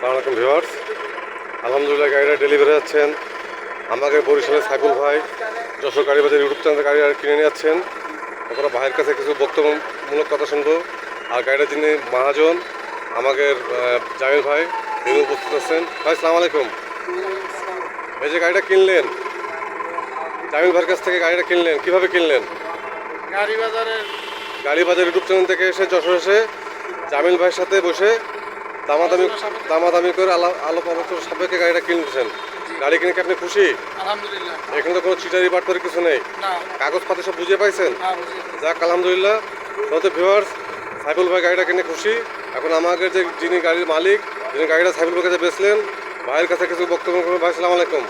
সালামালাইকুম ভিউয়ার্স। আলহামদুলিল্লাহ গাড়িটা ডেলিভারি যাচ্ছেন আমাকে বরিশালের সাইকুল ভাই যশোর গাড়ি বাজার ইউটিউব চ্যানেল গাড়ি আর কিনে নিয়ে যাচ্ছেন। তারপরে ভাইয়ের কাছে কিছু বক্তব্যমূলক কথা শুনব। আর গাড়িটা যিনি মহাজন আমাকে আহ, জামিল ভাই তিনি উপস্থিত আছেন। ভাই সালাম আলাইকুম। এই যে গাড়িটা কিনলেন জামিল ভাইয়ের কাছ থেকে গাড়িটা কিনলেন কীভাবে কিনলেন? গাড়ি বাজারের গাড়ি বাজার ইউটিউব চ্যানেল থেকে এসে যশোর এসে জামিল ভাইয়ের সাথে বসে দামাদামি দামাদামি করে আলো আলো আলোচনা সাপেক্ষে গাড়িটা কিনতেছেন গাড়ি কিনে কি আপনি খুশি? আলহামদুলিল্লাহ। এখানে তো কোনো চিটারি বাটপারি কিছু নেই। কাগজপাতি সব বুঝে পাইছেন? যাক আলহামদুলিল্লাহ। তো ভিউয়ার্স সাইফুল ভাই গাড়িটা কিনে খুশি। এখন আমাকে যে যিনি গাড়ির মালিক যিনি গাড়িটা সাইফুল ভাই কাছে বেচলেন ভাইয়ের কাছে কিছু বক্তব্য করবেন ভাই সালাম আলাইকুম।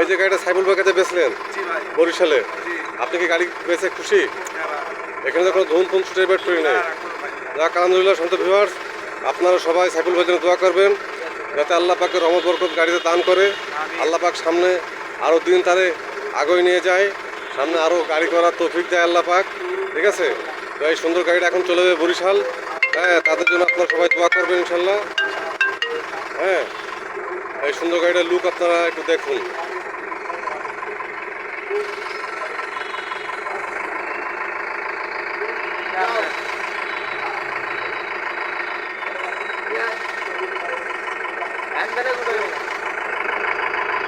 এই যে গাড়িটা সাইফুল ভাই কাছে বেচলেন বরিশালে আপনি কি গাড়ি বেচে খুশি? এখানে তো কোনো ধুম ফুম ছুটে বেট করি নাই। যাক আলহামদুলিল্লাহ সন্ত ভিউয়ার্স আপনারা সবাই সাইফুল ভাইয়ের জন্য দোয়া করবেন, যাতে আল্লাহ পাকে রহমত, বরকত গাড়িতে দান করে আল্লাহ পাক সামনে আরও দিন তারে আগে নিয়ে যায়, সামনে আরও গাড়ি করার তৌফিক দেয় আল্লাহ পাক, ঠিক আছে? তো এই সুন্দর গাড়িটা এখন চলে যাবে বরিশাল। হ্যাঁ তাদের জন্য আপনারা সবাই দোয়া করবেন ইনশাল্লাহ। হ্যাঁ এই সুন্দর গাড়িটার লুক আপনারা একটু দেখুন।